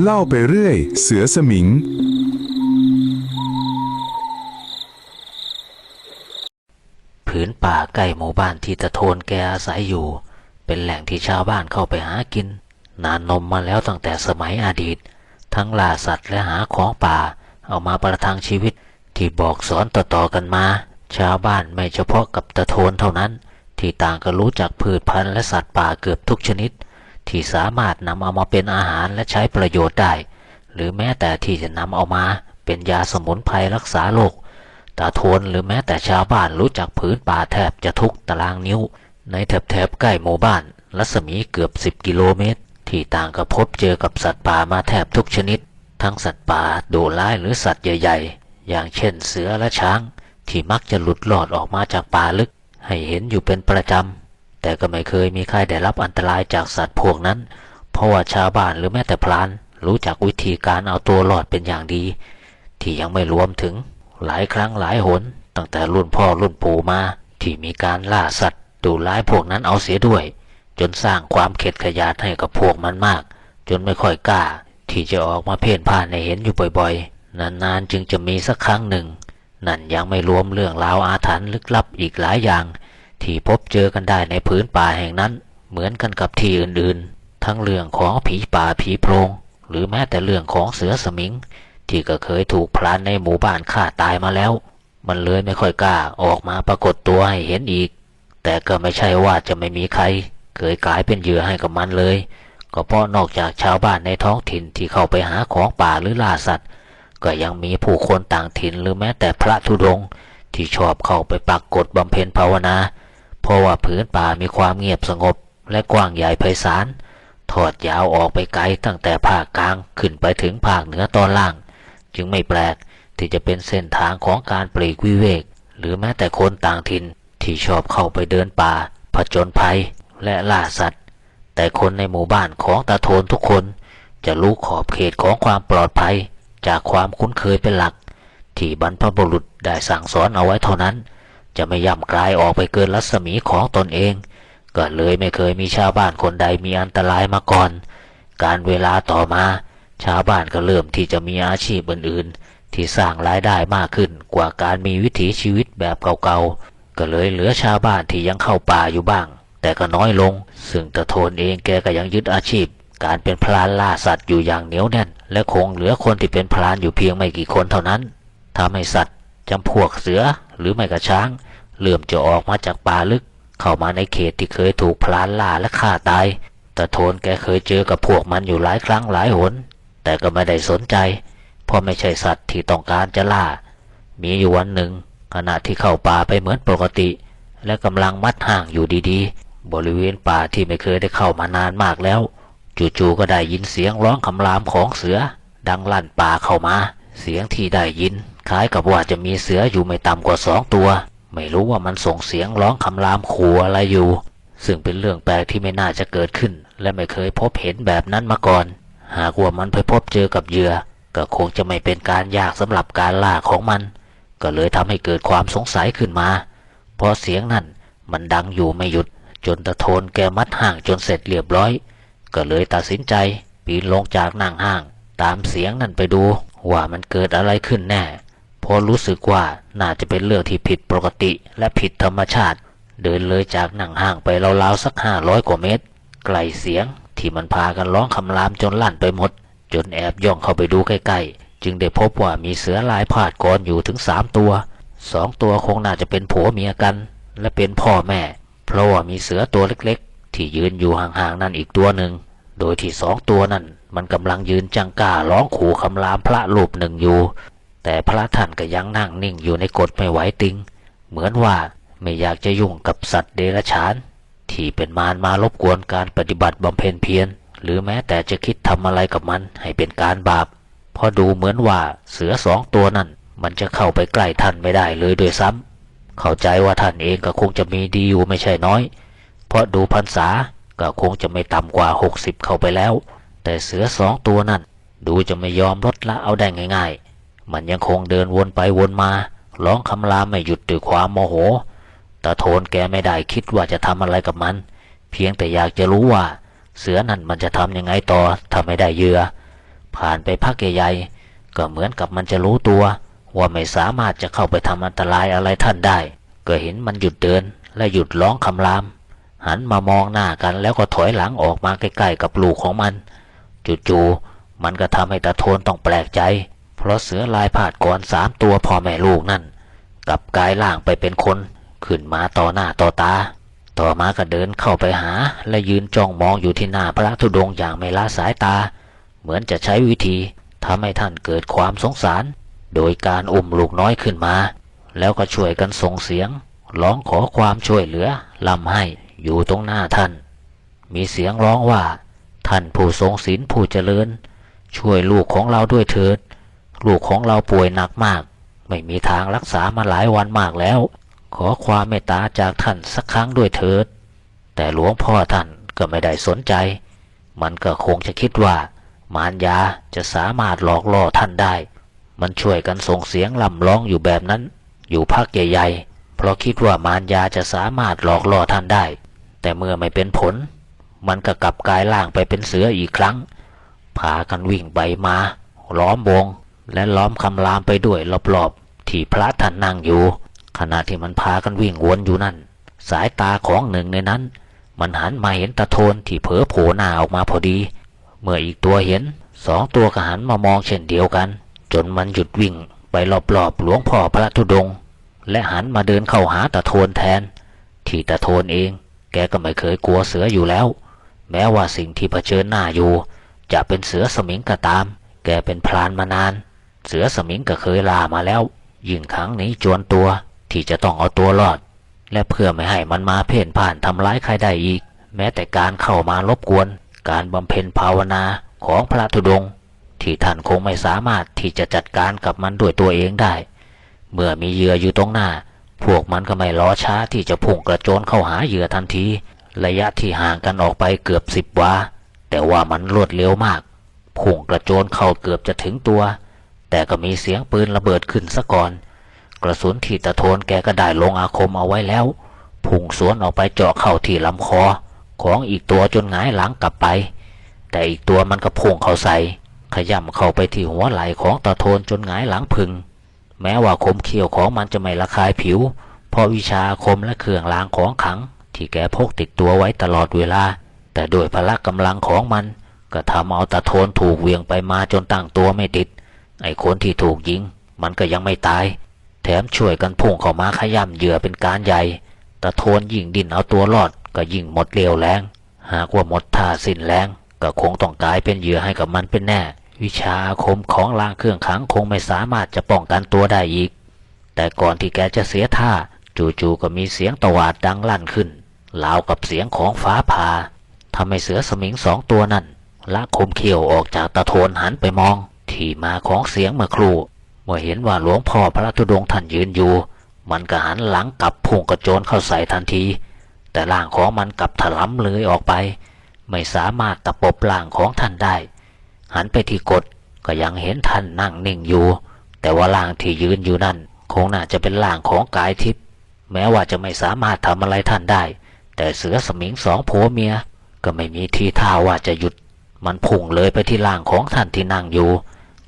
เล่าไปเรื่อย เสือสมิง ผืนป่าใกล้หมู่บ้านที่ตะโทนแกอาศัยอยู่ เป็นแหล่งที่ชาวบ้านเข้าไปหากิน นานนมมาแล้วตั้งแต่สมัยอดีต ทั้งล่าสัตว์และหาของป่า เอามาประทังชีวิตที่บอกสอนต่อๆกันมา ชาวบ้านไม่เฉพาะกับตะโทนเท่านั้น ที่ต่างก็รู้จักพืชพันธุ์และสัตว์ป่าเกือบทุกชนิด ที่สามารถนำเอามาเป็นอาหารและใช้ประโยชน์ได้ หรือแม้แต่ที่จะนำเอามาเป็นยาสมุนไพรรักษาโรคตาโทนหรือแม้แต่ชาวบ้านรู้จักผืนป่าแทบจะทุกตารางนิ้ว ในแถบๆใกล้หมู่บ้าน รัศมีเกือบ 10 กิโลเมตร ที่ต่างก็พบเจอกับสัตว์ป่ามาแทบทุกชนิด ทั้งสัตว์ป่าดุร้ายหรือสัตว์ใหญ่ ๆ อย่างเช่นเสือและช้าง ที่มักจะหลุดหลอดออกมาจากป่าลึก ให้เห็นอยู่เป็นประจำ แต่ก็ไม่เคยมีใครได้รับอันตรายจากสัตว์พวกนั้น เพราะว่าชาวบ้านหรือแม้แต่พลาน รู้จักวิธีการเอาตัวรอดเป็นอย่างดี ที่ยังไม่รวมถึงหลายครั้งหลายหน ตั้งแต่รุ่นพ่อรุ่นปู่มา ที่มีการล่าสัตว์ดุร้ายพวกนั้นเอาเสียด้วย จนสร้างความเข็ดขยาดให้กับพวกมันมาก จนไม่ค่อยกล้า ที่จะออกมาเพ่นพ่านในเห็นอยู่บ่อยๆ นานๆจึงจะมีสักครั้งหนึ่ง นั่นยังไม่รวมเรื่องราวอาถรรพ์ลึกลับอีกหลายอย่าง ที่พบเจอกันได้ในพื้นป่าแห่งนั้น เหมือนกันกับที่อื่นๆ ทั้งเรื่องของผีป่าผีโพรง หรือแม้แต่เรื่องของเสือสมิง ที่ก็เคยถูกพรานในหมู่บ้านฆ่าตายมาแล้ว มันเลยไม่ค่อยกล้าออกมาปรากฏตัวให้เห็นอีก แต่ก็ไม่ใช่ว่าจะไม่มีใคร เคยกลายเป็นเหยื่อให้กับมันเลย ก็เพราะนอกจากชาวบ้านในท้องถิ่นที่เข้าไปหาของป่าหรือล่าสัตว์ ก็ยังมีผู้คนต่างถิ่นหรือแม้แต่พระธุดงค์ที่ชอบเข้าไปปักกฏบำเพ็ญภาวนา เพราะว่าพื้นป่ามีความเงียบสงบและกว้างใหญ่ไพศาล ทอดยาวออกไปไกลตั้งแต่ภาคกลางขึ้นไปถึงภาคเหนือตอนล่าง จึงไม่แปลกที่จะเป็นเส้นทางของการปลีกวิเวก หรือแม้แต่คนต่างถิ่นที่ชอบเข้าไปเดินป่า ผจญภัยและล่าสัตว์ แต่คนในหมู่บ้านของตาโทนทุกคนจะรู้ขอบเขตของความปลอดภัย จากความคุ้นเคยเป็นหลัก ที่บรรพบุรุษได้สั่งสอนเอาไว้เท่านั้น จะไม่ย่ำกลายออกไปเกินรัศมีของตนเองก็เลยไม่เคยมีชาวบ้านคนใดมีอันตรายมาก่อน การเวลาต่อมา ชาวบ้านก็เริ่มที่จะมีอาชีพอื่นๆ ที่สร้างรายได้มากขึ้นกว่าการมีวิถีชีวิตแบบเก่าๆ ก็เลยเหลือชาวบ้านที่ยังเข้าป่าอยู่บ้าง แต่ก็น้อยลง ซึ่งตะโทนเองแกก็ยังยึดอาชีพ การเป็นพลานล่าสัตว์อยู่อย่างเหนียวแน่น และคงเหลือคนที่เป็นพลานอยู่เพียงไม่กี่คนเท่านั้นทำให้สัตว์จำพวกเสือ หรือไม่กระช้างเริ่อมจะออกมาจากป่าลึก เข้ามาในเขตที่เคยถูกพลานล่าและฆ่าตายตะโทนแกเคยเจอกับพวกมันอยู่หลายครั้งหลายหน แต่ก็ไม่ได้สนใจ เพราะไม่ใช่สัตว์ที่ต้องการจะล่า มีอยู่วันหนึ่ง ขณะที่เข้าป่าไปเหมือนปกติ และกำลังมัดห่างอยู่ดีๆ บริเวณป่าที่ไม่เคยได้เข้ามานานมากแล้ว จู่ๆก็ได้ยินเสียงร้องคำรามของเสือ ดังลั่นป่าเข้ามา เสียงที่ได้ยิน คล้ายกับว่าจะมีเสืออยู่ไม่ต่ำกว่าสองตัว ไม่รู้ว่ามันส่งเสียงร้องคำรามขู่อะไรอยู่ ซึ่งเป็นเรื่องแปลกที่ไม่น่าจะเกิดขึ้น และไม่เคยพบเห็นแบบนั้นมาก่อน หากว่ามันไปพบเจอกับเหยื่อ ก็คงจะไม่เป็นการยากสำหรับการล่าของมัน ก็เลยทำให้เกิดความสงสัยขึ้นมา เพราะเสียงนั่นมันดังอยู่ไม่หยุด จนตะโทนแกมัดห่างจนเสร็จเรียบร้อย ก็เลยตัดสินใจปีนลงจากนั่งห้าง ตามเสียงนั่นไปดูว่ามันเกิดอะไรขึ้นแน่ เพราะรู้สึกว่าน่าจะเป็นเรื่องที่ผิดปกติและผิดธรรมชาติ เดินเลยจากหนังห้างไปราวๆสักห้าร้อยกว่าเมตร ไกลเสียงที่มันพากันร้องคำรามจนลั่นไปหมด จนแอบย่องเข้าไปดูใกล้ๆ จึงได้พบว่ามีเสือลายพาดกรอยู่ถึงสามตัวสองตัวคงน่าจะเป็นผัวเมียกัน และเป็นพ่อแม่ เพราะว่ามีเสือตัวเล็กๆ ที่ยืนอยู่ห่างๆนั่นอีกตัวหนึ่ง โดยที่สองตัวนั่นมันกำลังยืนจังก้าร้องขู่คำรามพระรูปหนึ่งอยู่ แต่พระท่านก็ยังนั่งนิ่งอยู่ในกฎไม่ไหวติง เหมือนว่าไม่อยากจะยุ่งกับสัตว์เดรัจฉาน ที่เป็นมารมารบกวนการปฏิบัติบำเพ็ญเพียรหรือแม้แต่จะคิดทำอะไรกับมันให้เป็นการบาป เพราะดูเหมือนว่าเสือสองตัวนั่นมันจะเข้าไปใกล้ท่านไม่ได้เลยด้วยซ้ำเข้าใจว่าท่านเองก็คงจะมีดีอยู่ไม่ใช่น้อย เพราะดูพรรษาก็คงจะไม่ต่ำกว่าหกสิบเข้าไปแล้ว แต่เสือสองตัวนั่นดูจะไม่ยอมลดละเอาได้ง่าย ๆ มันยังคงเดินวนไปวนมา ร้องคำรามไม่หยุดด้วยความโมโหตาโทนแกไม่ได้คิดว่าจะทำอะไรกับมัน เพียงแต่อยากจะรู้ว่า เสือนั่นมันจะทำยังไงต่อถ้าไม่ได้เยือ ผ่านไปพักใหญ่ๆก็เหมือนกับมันจะรู้ตัว ว่าไม่สามารถจะเข้าไปทำอันตรายอะไรท่านได้ ก็เห็นมันหยุดเดินและหยุดร้องคำราม หันมามองหน้ากันแล้วก็ถอยหลังออกมาใกล้ๆกับลูกของมัน จู่ๆมันก็ทำให้ตาโทนต้องแปลกใจ เพราะเสือลายผาดก่อนสามตัวพ่อแม่ลูกนั่นกลับกลายร่างไปเป็นคน ขึ้นมาต่อหน้าต่อตา ต่อมาก็เดินเข้าไปหา และยืนจ้องมองอยู่ที่หน้าพระธุดงอย่างไม่ละสายตา เหมือนจะใช้วิธีทำให้ท่านเกิดความสงสาร โดยการอุ้มลูกน้อยขึ้นมา แล้วก็ช่วยกันส่งเสียงร้องขอความช่วยเหลือลำให้อยู่ตรงหน้าท่าน มีเสียงร้องว่า ท่านผู้ทรงศีลผู้เจริญ ช่วยลูกของเราด้วยเถิด ลูกของเราป่วยหนักมาก ไม่มีทางรักษามาหลายวันมากแล้ว ขอความเมตตาจากท่านสักครั้งด้วยเถิด แต่หลวงพ่อท่านก็ไม่ได้สนใจ มันก็คงจะคิดว่า มารยาจะสามารถหลอกล่อท่านได้ มันช่วยกันส่งเสียงลำร้องอยู่แบบนั้น อยู่พักใหญ่ๆเพราะคิดว่ามารยาจะสามารถหลอกล่อท่านได้ แต่เมื่อไม่เป็นผล มันก็กลับกายร่างไปเป็นเสืออีกครั้งพากันวิ่งไปมาล้อมวง และล้อมคำรามไปด้วยรอบๆ ที่พระท่านนั่งอยู่ ขณะที่มันพากันวิ่งวนอยู่นั่น สายตาของหนึ่งในนั้น มันหันมาเห็นตะโทนที่เผลอโผล่หน้าออกมาพอดี เมื่ออีกตัวเห็นสองตัวก็หันมามองเช่นเดียวกัน จนมันหยุดวิ่งไปรอบๆหลวงพ่อพระธุดงค์และหันมาเดินเข้าหาตะโทนแทน ที่ตะโทนเอง แกก็ไม่เคยกลัวเสืออยู่แล้ว แม้ว่าสิ่งที่เผชิญหน้าอยู่ จะเป็นเสือสมิงก็ตาม แกเป็นพรานมานาน เสือสมิงก็เคยล่ามาแล้ว ยิ่งครั้งนี้จวนตัวที่จะต้องเอาตัวรอด และเพื่อไม่ให้มันมาเพ่นผ่านทำร้ายใครได้อีก แม้แต่การเข้ามารบกวน การบำเพ็ญภาวนาของพระธุดงค์ที่ท่านคงไม่สามารถที่จะจัดการกับมันด้วยตัวเองได้ เมื่อมีเหยื่ออยู่ตรงหน้า พวกมันก็ไม่รอช้าที่จะพุ่งกระโจนเข้าหาเหยื่อทันที ระยะที่ห่างกันออกไปเกือบสิบวาแต่ว่ามันรวดเร็วมากพุ่งกระโจนเข้าเกือบจะถึงตัว แต่ก็มีเสียงปืนระเบิดขึ้นซะก่อน กระสุนที่ตะโทนแกก็ได้ลงอาคมเอาไว้แล้ว พุ่งสวนออกไปเจาะเข้าที่ลำคอ ของอีกตัวจนหงายหลังกลับไป แต่อีกตัวมันก็พุ่งเข้าใส่ขย่ำเข้าไปที่หัวไหล่ของตะโทนจนหงายหลังพึง แม้ว่าคมเขี้ยวของมันจะไม่ระคายผิว เพราะวิชาคมและเครื่องรางของขัง ที่แกพกติดตัวไว้ตลอดเวลา แต่ด้วยพละกำลังของมัน ก็ทำเอาตะโทนถูกเวียงไปมาจนตั้งตัวไม่ติด ไอ้คนที่ถูกยิง มันก็ยังไม่ตาย แถมช่วยกันพุ่งเข้ามาขย่ำเหยื่อเป็นการใหญ่ตะโทนยิ่งดิ้นเอาตัวรอดก็ยิ่งหมดเรียวแรง หากว่าหมดท่าสิ้นแรงก็คงต้องกลายเป็นเหยื่อให้กับมันเป็นแน่ วิชาคมของลางเครื่องขังคงไม่สามารถจะป้องกันตัวได้อีก แต่ก่อนที่แกจะเสียท่า จู่ๆก็มีเสียงตวาดดังลั่นขึ้นราวกับเสียงของฟ้าผ่าทำให้เสือสมิงสองตัวนั่นละคมเขียวออกจากตะโทนหันไปมอง ที่มาของเสียงเมื่อครู่เมื่อเห็นว่าหลวงพ่อพระธุดงค์ท่านยืนอยู่ มันก็หันหลังกลับพุ่งกระโจนเข้าใส่ทันที แต่ร่างของมันกลับถลำเลยออกไป ไม่สามารถตะปบร่างของท่านได้ หันไปที่กดก็ยังเห็นท่านนั่งนิ่งอยู่ แต่ว่าร่างที่ยืนอยู่นั่น คงน่าจะเป็นร่างของกายทิพย์แม้ว่าจะไม่สามารถทำอะไรท่านได้ แต่เสือสมิงสองผัวเมีย ก็ไม่มีทีท่าว่าจะหยุด มันพุ่งเลยไปที่ร่างของท่านที่นั่งอยู่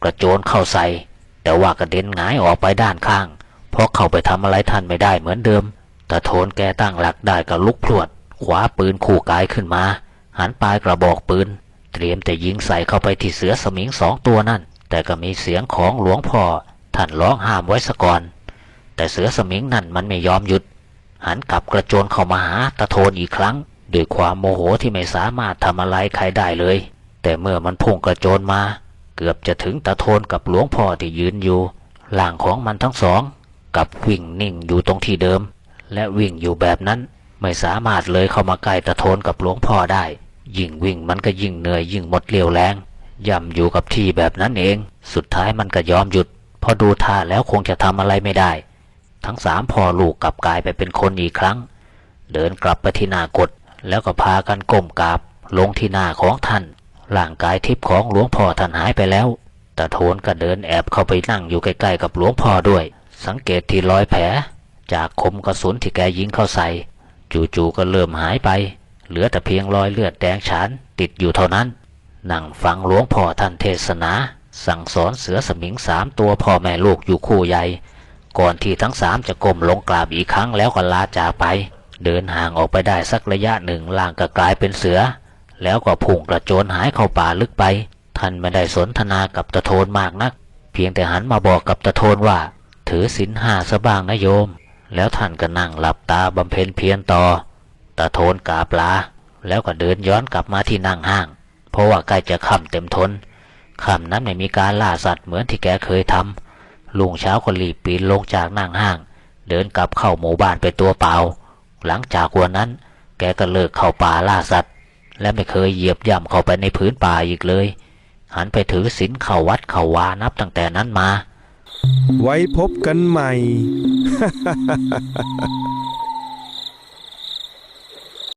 กระโจนเข้าใส่แต่ว่ากระเด็นหงายออกไปด้านข้าง เพราะเข้าไปทำอะไรท่านไม่ได้เหมือนเดิม แต่โทนแกตั้งหลักได้ก็ลุกพรวดขวาปืนคู่กายขึ้นมา หันปลายกระบอกปืน เตรียมแต่ยิงใส่เข้าไปที่เสือสมิงสองตัวนั่น แต่ก็มีเสียงของหลวงพ่อท่านร้องห้ามไว้ซะก่อน แต่เสือสมิงนั่นมันไม่ยอมหยุด หันกลับกระโจนเข้ามาหาตะโทนอีกครั้งด้วยความโมโหที่ไม่สามารถทำอะไรใครได้เลย แต่เมื่อมันพุ่งกระโจนมา เกือบจะถึงตะโทนกับหลวงพ่อที่ยืนอยู่ร่างของมันทั้งสอง กับวิ่งนิ่งอยู่ตรงที่เดิม และวิ่งอยู่แบบนั้นไม่สามารถเลยเข้ามาใกล้ตะโทนกับหลวงพ่อได้ ยิ่งวิ่งมันก็ยิ่งเหนื่อยยิ่งหมดเรี่ยวแรงย่ำอยู่กับที่แบบนั้นเอง สุดท้ายมันก็ยอมหยุดพอดูท่าแล้วคงจะทำอะไรไม่ได้ ทั้งสามพ่อลูกกลับกลายไปเป็นคนอีกครั้ง เดินกลับไปที่หน้ากดแล้วก็พากันก้มกราบลงที่หน้าของท่าน ร่างกายทิพย์ของหลวงพ่อท่านหายไปแล้วตาโทนก็เดินแอบเข้าไปนั่งอยู่ใกล้ๆกับหลวงพ่อด้วย สังเกตที่รอยแผล จากคมกระสุนที่แกยิงเข้าใส่ จู่ๆก็เริ่มหายไป เหลือแต่เพียงรอยเลือดแดงฉานติดอยู่เท่านั้นนนั่งฟังหลวงพ่อท่านเทศนา สั่งสอนเสือสมิงสามตัวพ่อแม่ลูกอยู่คู่ใหญ่ ก่อนที่ทั้งสามจะก้มลงกราบอีกครั้งแล้วก็ลาจากไป เดินห่างออกไปได้สักระยะหนึ่งล่างก็กลายเป็นเสือ แล้วก็พุ่งกระโจนหายเข้าป่าลึกไป ท่านไม่ได้สนทนากับตะโทนมากนัก เพียงแต่หันมาบอกกับตะโทนว่า ถือศีลห้าซะบ้างนะโยม แล้วท่านก็นั่งหลับตาบำเพ็ญเพียรต่อ ตะโทนกาบลา แล้วก็เดินย้อนกลับมาที่นั่งห้าง เพราะว่าใกล้จะค่ำเต็มทนค่ำนั้นไม่มีการล่าสัตว์เหมือนที่แกเคยทำลุงเช้าก็รีบปีนลงจากนั่งห้าง เดินกลับเข้าหมู่บ้านไปตัวเปล่า หลังจากวันนั้น แกก็เลิกเข้าป่าล่าสัตว์ และไม่เคยเหยียบย่ำเข้าไปในพื้นป่าอีกเลย หันไปถือศีลเข้าวัดเข้าวานับตั้งแต่นั้นมา ไว้พบกันใหม่